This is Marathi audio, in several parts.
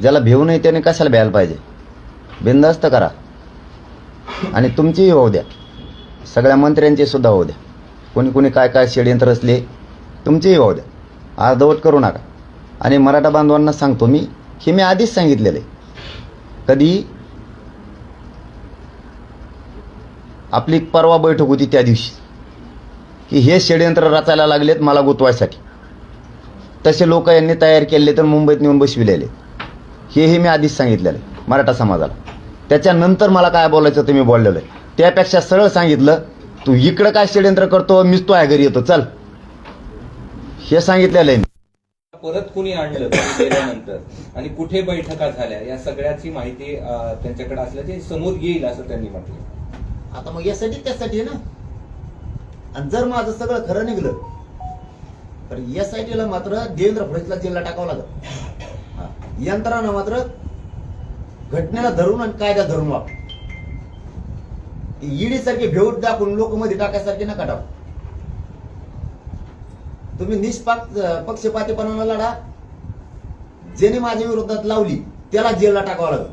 ज्याला भिवू नाही त्याने कशाला भ्यायला पाहिजे? बिंदास्त करा. आणि तुमचीही होऊ द्या. सगळ्या मंत्र्यांची सुद्धा होऊ द्या. कोणी कोणी काय काय षडयंत्र असले तुमचीही होऊ द्या. अर्धवट करू नका. आणि मराठा बांधवांना सांगतो मी हे मी आधीच सांगितलेलं. आहे कधी आपली परवा बैठक होती त्या दिवशी की हे षडयंत्र रचायला लागलेत मला गुतवायसाठी. तसे लोक यांनी तयार केले तर मुंबईत नेऊन बसविलेले. हेही मी आधीच सांगितलेलं आहे मराठा समाजाला. त्याच्यानंतर मला काय बोलायचं ते मी बोललेलं आहे. त्यापेक्षा सरळ सांगितलं तू इकडं काय षडयंत्र करतो? मीच तो आहे घरी येतो. चल. हे सांगितलेलं आहे मी. परत कुणी आणलं गेल्यानंतर? आणि कुठे बैठका झाल्या? या सगळ्याची माहिती त्यांच्याकडे असल्याचे समोर येईल असं त्यांनी म्हटलं. आता मग यासाठी त्यासाठी आहे ना? आणि जर माझं सगळं खरं निघलं तर एस आय टीला मात्र देवेंद्र फडणवीसला जेलला टाकावं लागत हा. यंत्रणा मात्र घटनेला धरून आणि कायदा धरून वापर. ईडी सारखे भेऊट दाखवून लोक मध्ये टाकायसारखे नका टाकू. तुम्ही निष्पाक पक्षपातीपणाला लढा. ज्याने माझ्या विरोधात लावली त्याला जेलला टाकावं लागत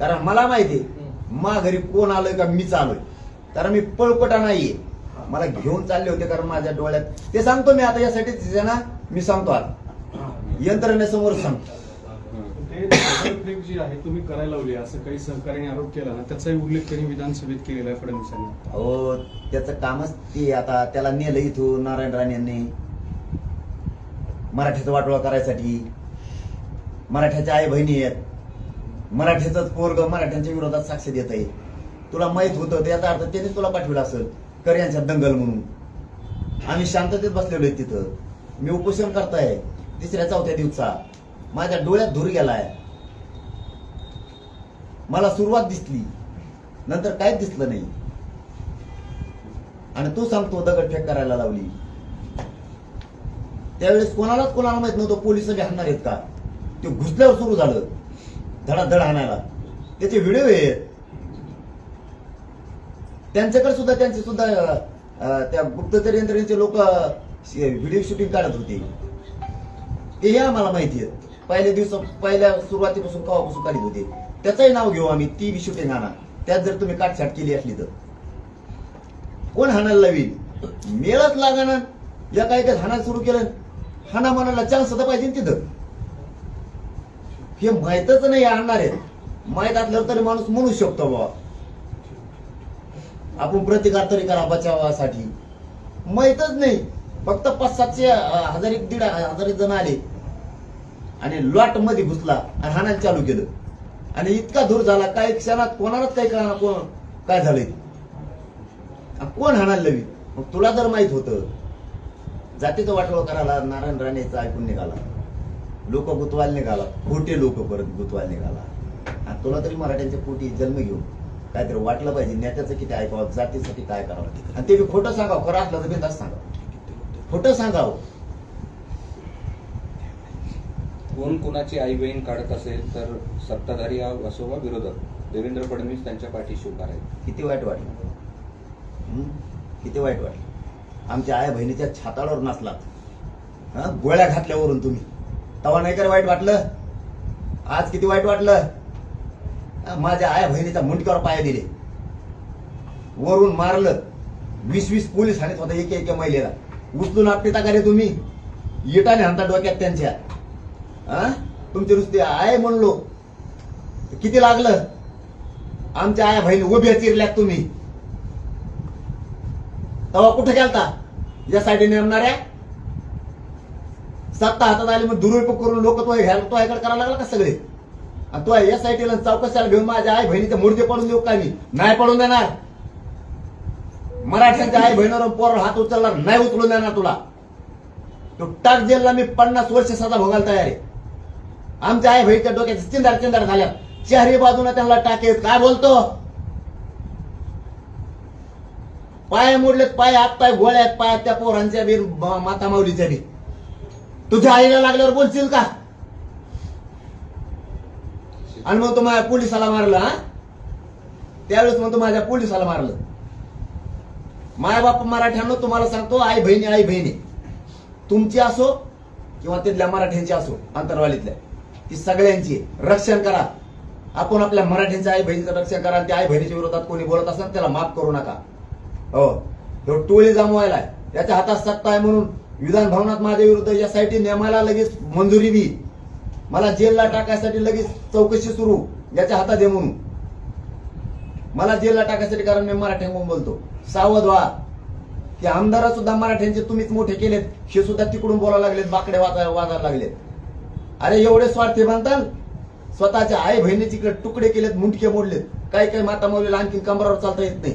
कारण मला माहिती मा घरी कोण आलोय का मीच आलोय कारण मी पळपटा नाहीये. मला घेऊन चालले होते कारण माझ्या डोळ्यात. ते सांगतो मी आता यासाठी ना मी सांगतो आता. यंत्रणेसमोर सांगतो ते दगडफेक जी आहे तुम्ही करायला लावली असं काही सहकार्याने आरोप केला ना त्याचाही उल्लेख त्यांनी विधानसभेत केलेला आहे फडणवीसांनी हो त्याचं कामच ते आता त्याला नेलं इथून नारायण राणे यांनी. मराठीचं वाटोळा करायसाठी. मराठ्याच्या आई बहिणी आहेत. मराठीच पोरग मराठ्यांच्या विरोधात साक्ष देत आहे तुला माहीत होतं त्याचा अर्थ त्याने तुला पाठवलं असेल. कर यांच्या दंगल म्हणून. आम्ही शांततेत बसलेलो आहे तिथं. मी उपोषण करताय. तिसऱ्या चौथ्या दिवसा माझ्या डोळ्यात धूर गेलाय. मला सुरुवात दिसली नंतर काहीच दिसलं नाही. आणि तू सांगतो दगडफेक करायला लावली. त्यावेळेस कोणालाच कोणाला माहीत नव्हतं पोलीस हाणणार आहेत का? ते घुसल्यावर सुरू झालं धडाधड हाणायला. त्याचे व्हिडिओ आहेत त्यांच्याकडे सुद्धा त्यांचे सुद्धा त्या गुप्तचर यंत्रणेचे लोक व्हिडिओ शूटिंग काढत होते. तेही आम्हाला माहिती आहेत. पहिल्या दिवसा पहिल्या सुरुवातीपासून कवापासून काढत होते. त्याचंही नाव घेऊ आम्ही ती बी शूटिंग आणा त्यात जर तुम्ही काटछाट केली असली तर. कोण हाणायला लावील मेळच लागाना. या काय काय हाणायला सुरू केलं. हाना मनाला चान्स तर पाहिजे तिथं. हे माहीतच नाही आणणार आहेत माहीत असल्यावर तरी माणूस म्हणू शकतो बाबा आपण प्रतिकार तरी करा बचावासाठी. माहीतच नाही. फक्त पाच सातशे हजार एक दीड हजार एक जण आले. आणि लॉटमध्ये घुसला आणि हाणायला चालू केलं. आणि इतका दूर झाला काही क्षणात कोणालाच काही कळणार कोण काय झालंय? कोण हाणायला लवी मग तुला जर माहीत होतं. जातीचं वाटोळ करायला नारायण राणेचं ऐकून निघाला. लोक गुतवायला निघाला. खोटे लोक परत गुतवायला निघाला. आणि तुला तरी मराठ्यांच्या पोटी जन्म घेऊन काहीतरी वाटलं पाहिजे. नेत्याचं किती ऐकावं? जातीसाठी काय करावं? आणि ते खोटं सांगावं. खरं असलं तर बिंदास सांगावं. खोटं सांगावं. कोण कुणाची आई बहीण काढत असेल तर सत्ताधारी असो वा विरोधक. देवेंद्र फडणवीस त्यांच्या पाठीशी उभा राहील. किती वाईट वाटलं? किती वाईट वाटलं? आमच्या आया बहिणीच्या छाताळावर नसलात हा? गोळ्या घातल्यावरून तुम्ही. तवा नाही कर वाईट वाटलं? आज किती वाईट वाटलं? माझ्या आया बहिणीच्या मुंडक्यावर पाय दिले. वरून मारलं. वीस वीस पोलीस हाणत होता एक एक महिलेला. उचलून आपली टाका रे तुम्ही. येटाने हाणता डोक्यात त्यांच्या. हा? तुमची रुस्ती आहे म्हणलो. किती लागलं? आमच्या आया भाईने उभ्या चिरल्यात तुम्ही. तवा कुठे गेलता? यासाठी नेमणाऱ्या? सत्ता हातात आली मग दुरुपयोग करून लोक तो ह्या तो ह्याकडे करायला लागला का सगळे? आणि तो या साईटीला चौकशाला घेऊन माझ्या आई बहिणीचे मूर्ती पडून देऊ का मी? नाही पडून देणार. मराठ्यांच्या आई बहिणीवर पोर हात उचलणार नाही उचलून देणार तुला. तो टाक जेलला मी पन्नास वर्ष सजा भोगायला तयार आहे. आमच्या आई बहिणीच्या डोक्यात चिंदार चिंदार झाल्या चारही बाजूला त्यांना टाकेत काय बोलतो? पाय मोडलेत पाय हात पाय गोळ्या आहेत पाय त्या पोरांच्या बी माता माऊलीच्या बी. तुझ्या आईला लागल्यावर बोलशील का? आणि मग तो माझ्या पोलिसाला मारलं हा? त्यावेळेस मग तो माझ्या पोलिसाला मारलं. माय बाप मराठ्यांना तुम्हाला सांगतो आई बहिणी आई बहिणी. तुमची असो किंवा तिथल्या मराठ्यांची असो अंतरवालीतल्या. ती सगळ्यांची रक्षण करा. आपण आपल्या मराठ्यांच्या आई बहिणीचं रक्षण करा आणि त्या आई बहिणीच्या विरोधात कोणी बोलत असेल त्याला माफ करू नका. हो. तो टोळी जमवायला त्याच्या हातात सत्ता आहे म्हणून विधान भवनात माझ्या विरुद्ध यासाठी नियमाला लगेच मंजुरी दी मला जेलला टाकायसाठी लगेच चौकशी सुरू. याच्या हातात आहे म्हणून. मला जेलला टाकायसाठी कारण मी मराठ्यांकडून बोलतो. सावध व्हा. की आमदार सुद्धा मराठ्यांचे तुम्हीच मोठे केलेत. हे सुद्धा तिकडून बोलायला लागलेत बाकडे वाजा वाजायला लागलेत. अरे एवढे स्वार्थी बनताल? स्वतःच्या आई बहिणीचे तुकडे केलेत मुंडके मोडलेत. काही काही माता मौलीला आणखी कमरावर चालता येत नाही.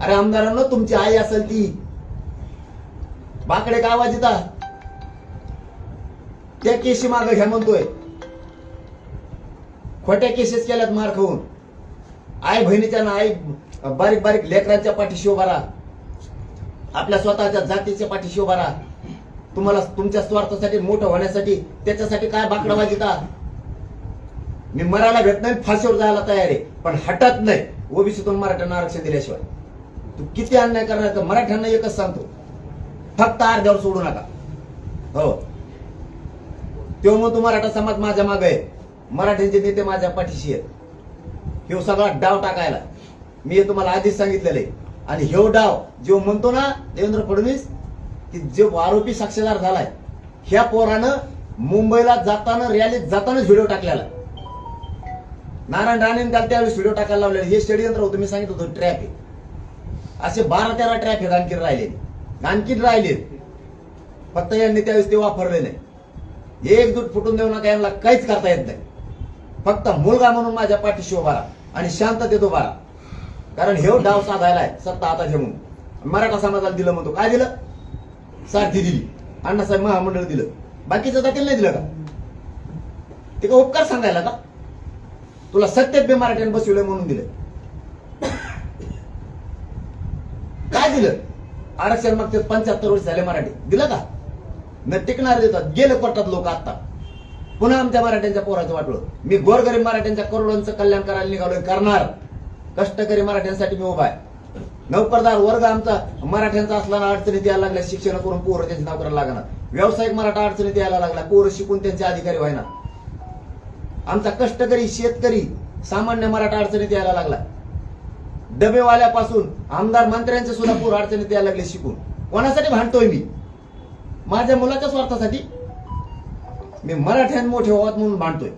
अरे आमदारांना तुमची आई असेल ती. बाकडे का आवाज येता त्या केशी माग घ्या म्हणतोय. खोट्या केसेस केल्यात मार खाऊन. आई बहिणीच्या ना आई बारीक बारीक लेकरांच्या पाठीशी उभा राहा. आपल्या स्वतःच्या जातीच्या पाठीशी उभा राहा. तुम्हाला तुमच्या स्वार्थासाठी मोठं होण्यासाठी त्याच्यासाठी काय बाकडा का मी मरायला भेट नाही फाशीवर जायला तयार आहे. पण हटत नाही. ओबीसीतून मराठ्यांना आरक्षण दिल्याशिवाय. तू किती अन्याय करणार तर मराठ्यांना एकच सांगतो. फक्त अर्ध्यावर सोडू नका. हो. तेव्हा मग तू मराठा समाज माझ्या मागे आहे. मराठ्यांचे नेते माझ्या पाठीशी आहेत. हे सगळा डाव टाकायला. मी हे तुम्हाला आधीच सांगितलेलं आहे. आणि ह्यो डाव जो म्हणतो ना देवेंद्र फडणवीस की जो आरोपी साक्षीदार झालाय ह्या पोरानं मुंबईला जाताना रॅलीत जातानाच व्हिडिओ टाकलेला. नारायण राणे काल त्यावेळेस व्हिडिओ टाकायला लावलेला. हे षडयंत्र होतं मी सांगितलं होतं ट्रॅप आहे. असे बारा तेरा ट्रॅप आहेत आणखी राहिले आणखीन राहिले फक्त यांनी त्यावेळेस ते वापरले नाही. एकजूट फुटून देऊ नका यांना काहीच करता येत नाही. फक्त मुलगा म्हणून माझ्या पाठीशी उभा राहा आणि शांततेत उभा राहा. कारण हे डाव साधायला आहे सत्ता आता घेऊन मराठा समाजाला दिलं म्हणतो काय दिलं? सारथी दिली. अण्णासाहेब महामंडळ दिलं. बाकीचं जातील नाही दिलं का? ते का उपकार सांगायला का? तुला सत्तेत बी मराठ्याने बसवलंय म्हणून दिलं. काय दिलं? आरक्षण मग ते पंच्याहत्तर वर्ष झाले मराठी. दिलं का? न टिकणार देतात. गेले कोर्टात लोक आता. पुन्हा आमच्या मराठ्यांच्या पोराचं वाटलं. मी गोरगरीब मराठ्यांच्या करोडांचं कल्याण करायला निघालोय. करणार. कष्टकरी मराठ्यांसाठी मी उभा आहे. नोकरदार वर्ग आमचा मराठ्यांचा असताना अडचणीत यायला लागल्या शिक्षण करून पोरं त्यांची नोकऱ्या लागणार. व्यावसायिक मराठा अडचणीत यायला लागला पोरं शिकून त्यांचे अधिकारी व्हायना. आमचा कष्टकरी शेतकरी सामान्य मराठा अडचणीत यायला लागला. डबेवाल्यापासून आमदार मंत्र्यांचे सुद्धा पोर अडचणीत यायला लागले शिकून. कोणासाठी भांडतोय मी? माझ्या मुलाच्या स्वार्थासाठी मी मराठ्यां मोठे व्हावत म्हणून भांडतोय.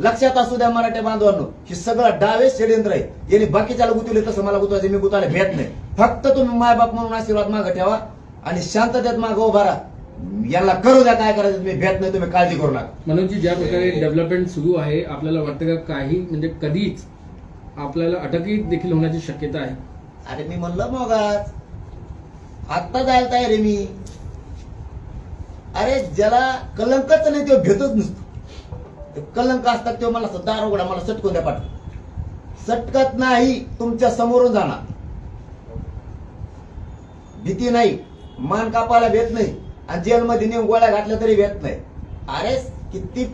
लक्षात असू द्या मराठ्या बांधवांनो हे सगळं डावे षडयंत्र आहे यांनी बाकीच्याला गुतवले तसं मला गुतवायचे मी गुतायला भेट नाही. फक्त तुम्ही मायबाप म्हणून आशीर्वाद मागं ठेवा आणि शांततेत मागं उभा राहा. याला करू द्या काय करायचं मी भेट नाही तुम्ही काळजी करू नका. मनोजजी ज्या प्रकारे डेव्हलपमेंट सुरू आहे आपल्याला वाटतं का काही म्हणजे कधीच आपल्याला अटकी देखील होण्याची शक्यता आहे? अरे मी म्हणलं मग आत्ता जायला तयार आहे मी. अरे ज्याला कलंकच नाही तो भेटत नसतो. ते कलंक असतात तेव्हा मला दार उघडा मला सटकून द्या पाठ सटकत नाही तुमच्या समोरून जाणार. भीती नाही मान कापायला भेट नाही आणि जेलमध्ये नेऊन गोळ्या घातल्या तरी भेट नाही. अरे किती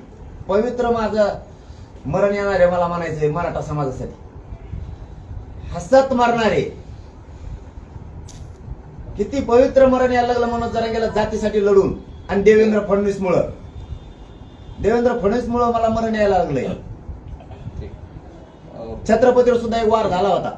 पवित्र माझं मरण येणार आहे मला म्हणायचंय मराठा समाजासाठी. हसत मारणारे. किती पवित्र मरण यायला लागलं म्हणून जरा गेलं जातीसाठी लढून. आणि देवेंद्र फडणवीस मुळे देवेंद्र फडणवीस मुळे मला मरण यायला लागलंय. छत्रपतीवर सुद्धा एक वार झाला होता.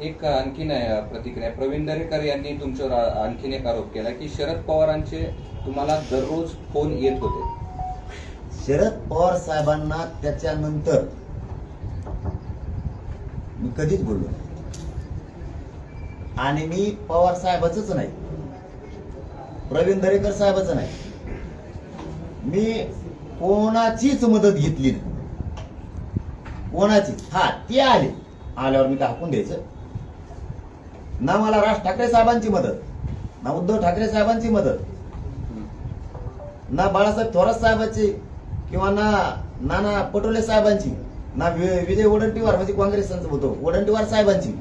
एक आणखीन आहे प्रतिक्रिया. प्रवीण दरेकर यांनी तुमच्यावर आणखीन एक आरोप केला की शरद पवारांचे तुम्हाला दररोज फोन येत होते. शरद पवार साहेबांना त्याच्यानंतर मी कधीच बोललो. आणि मी पवार साहेबाच नाही. प्रवीण दरेकर साहेबाचं नाही. मी कोणाचीच मदत घेतली नाही. कोणाची हा ते आले. आल्यावर मी दाखवून द्यायचं? ना मला राज ठाकरे साहेबांची मदत ना उद्धव ठाकरे साहेबांची मदत ना बाळासाहेब थोरात साहेबांची किंवा ना नाना पटोले साहेबांची ना विजय वडंटीवार म्हणजे काँग्रेसांचं होतो वडंटीवार साहेबांची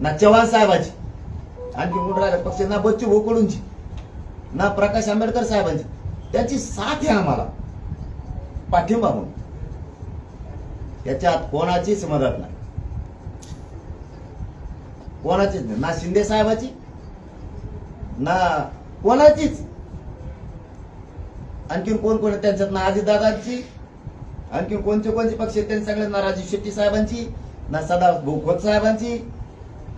ना चव्हाण साहेबांची आणखी कोण पक्ष ना बच्चू भोकडूंची ना प्रकाश आंबेडकर साहेबांची. त्याची साथ आहे आम्हाला. पाठिंबा म्हणून. याच्यात कोणाचीच मदत नाही. कोणाचीच नाही. ना शिंदे साहेबाची ना कोणाचीच. आणखीन कोण कोण त्यांच्यात ना दादांची आणखीन कोणते कोणते पक्ष आहेत? सगळे ना राजू शेट्टी साहेबांची ना सदा खोत साहेबांची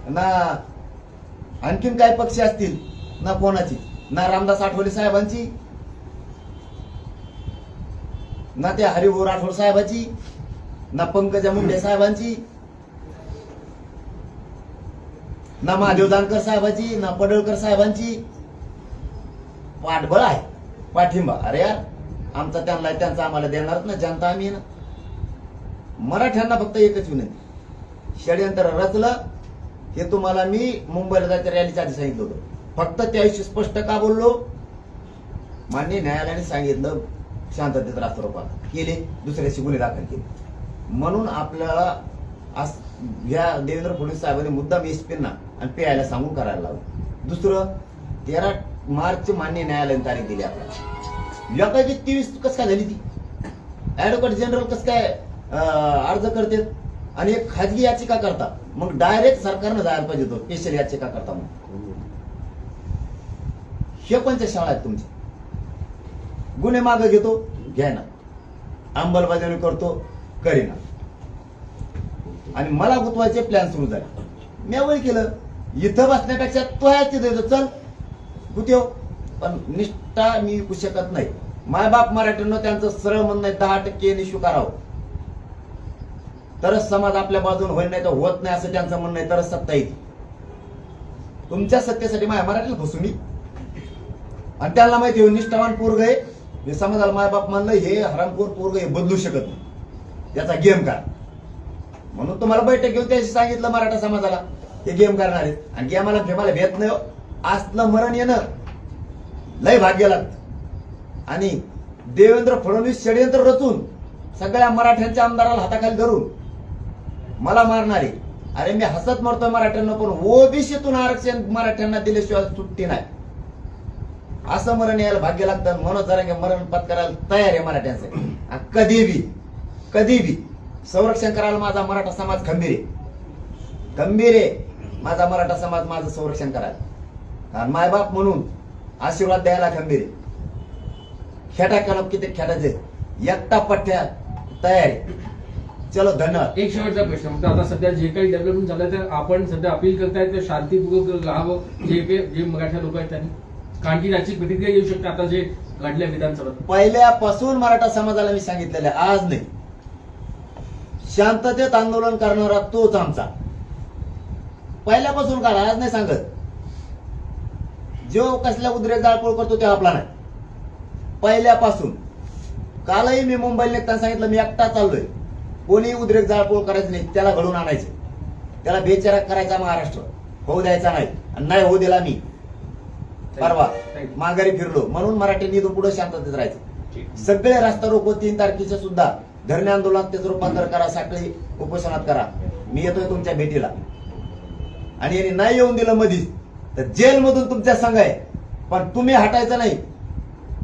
ना आणखीन काय पक्ष असतील ना कोणाची? ना रामदास आठवले साहेबांची ना त्या हरिभाऊ राठोड साहेबाची ना पंकजा मुंडे साहेबांची ना महादेव दानकर साहेबाची ना पडळकर साहेबांची. पाठबळ आहे पाठिंबा. अरे यार आमचा त्यांना त्यांचा आम्हाला देणारच ना जनता आम्ही ना. मराठ्यांना फक्त एकच विनंती. षडयंत्र रचलं हे तुम्हाला मी मुंबईला जायच्या रॅलीच्या आधी सांगितलं होतं. फक्त त्याविषयी स्पष्ट का बोललो? मान्य न्यायालयाने सांगितलं. शांततेत रास्ता केले दुसऱ्याशी गुन्हे दाखल केले. म्हणून आपल्याला आज या देवेंद्र फडणवीस साहेबांनी मुद्दाम एस पींना आणि पीआयला सांगून करायला लावलं. दुसरं तेरा मार्च मान्य न्यायालयाने तारीख दिली आपल्याला. लोकांची तेवीस कसं काय झाली ती? ऍडव्होकेट जनरल कसं काय अर्ज करते? आणि एक खाजगी याचिका करता. मग डायरेक्ट सरकारनं जायला पाहिजे तो स्पेशल याचिका करता मग हे कोणत्या शाळा आहेत तुमच्या? गुन्हे मागे घेतो घ्या ना. अंमलबजावणी करतो करीना आणि मला गुतवायचे प्लॅन सुरू झाले. मी आवड केलं. इथं बसण्यापेक्षा तो आहे तिथे चल गुतेव पण निष्ठा मी विकू शकत नाही. मायबाप मराठ्यांना त्यांचं सरळ म्हणणं नाही दहा टक्के निशू करावं. तरच समाज आपल्या बाजून होईल नाही तर होत नाही असं त्यांचं म्हणणं आहे तरच सत्ता येते तुमच्या सत्तेसाठी माझ्या मराठीला फसू मी. आणि त्यांना माहिती आहे, निष्ठावान पोरग आहे. हे समाजाला मायबाप म्हणलं हे हरामखोर पोरग हे बदलू शकत नाही. याचा गेम का म्हणून तुम्हाला बैठक घेऊन त्याशी सांगितलं मराठा समाजाला. हे गेम करणार आहेत. आणि गेमाला फेमाला भेट नाही असलं मरण येणं लय भाग्य लागत. आणि देवेंद्र फडणवीस षडयंत्र रचून सगळ्या मराठ्यांच्या आमदाराला हाताखाली धरून मला मारणारे अरे मी हसत मरतोय मराठ्यांना पण ओबीसीतून आरक्षण मराठ्यांना दिल्याशिवाय सुट्टी नाही. असं मरण यायला भाग्य लागतं मनोज जरांगे मरण पत्करायला तयार आहे मराठ्यांसाठी कधी बी कधी बी संरक्षण करायला माझा मराठा समाज खंबीर आहे. खंबीर आहे. माझा मराठा समाज माझं संरक्षण करायला. कारण मायबाप म्हणून आशीर्वाद द्यायला खंबीर आहे. खेटा कलम किती खेटायचे एकटा पठ्या तयार आहे. चलो धन्यवाद. एक शेवटचा प्रश्न. म्हणजे आता सध्या जे काही डेव्हलपमेंट झालं तर आपण सध्या अपील करताय ते शांतीपूर्वक राहावं. जे काही जे मराठा लोक आहेत त्यांनी. कारण की त्याची प्रतिक्रिया येऊ शकते आता जे घडल्या विधानसभेत. पहिल्यापासून मराठा समाजाला मी सांगितलेलं आहे आज नाही. शांततेत आंदोलन करणारा तोच आमचा. पहिल्यापासून काढा आज नाही सांगत. जो कसल्या उद्रेक जाळपोळ करतो ते आपला नाही. पहिल्यापासून. कालही मी मुंबईला निघताना सांगितलं मी एकटा चाललोय. कोणी उद्रेक जाळपोळ करायचं नाही त्याला घडून आणायचं. त्याला बेचारा करायचा महाराष्ट्र. होऊ द्यायचा नाही. आणि नाही होऊ दिला मी. परवा. माघारी फिरलो. म्हणून मराठ्यांनी इथून पुढे शांततेत राहायचं. सगळे रास्ता रोको तीन तारखेचे सुद्धा. धरणे आंदोलनात त्याचं रूपांतर करा साखळी उपोषणात करा. मी येतोय तुमच्या भेटीला. आणि यांनी नाही येऊन दिलं मधीच तर जेलमधून तुमच्या संघ आहे. पण तुम्ही हटायचं नाही.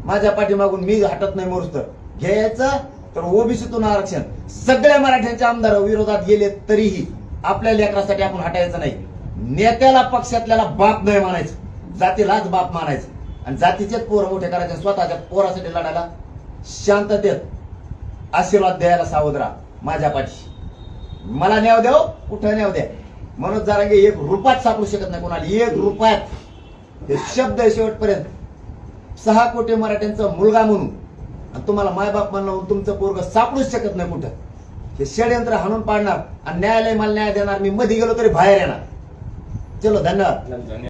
माझ्या पाठीमागून मी हटत नाही मोरूस तर घ्यायचं तर ओबीसीतून आरक्षण. सगळ्या मराठ्यांच्या आमदार विरोधात गेले तरीही आपल्या लेकरासाठी आपण हटायचं नाही. नेत्याला पक्षातल्याला बाप नाही मानायचं जातीलाच बाप मानायचं आणि जातीचेच पोरं मोठे करायचे स्वतःच्या पोरासाठी लढायला शांततेत आशीर्वाद द्यायला सावधरा माझ्या पाठी मला न्याव द्याव हो, कुठं न्याव द्या. मनोज जारांगे एक रुपयात सापडू शकत नाही कोणाला एक रुपयात हे शब्द आहे शेवटपर्यंत. सहा कोटी मराठ्यांचा मुलगा म्हणून आणि तुम्हाला मायबाप म्हणून तुमचं पोरग सापडूच शकत नाही कुठं. हे षडयंत्र हाणून पाडणार आणि न्यायालय मला न्याय देणार मी मध्ये गेलो तरी बाहेर येणार. चलो धन्यवाद.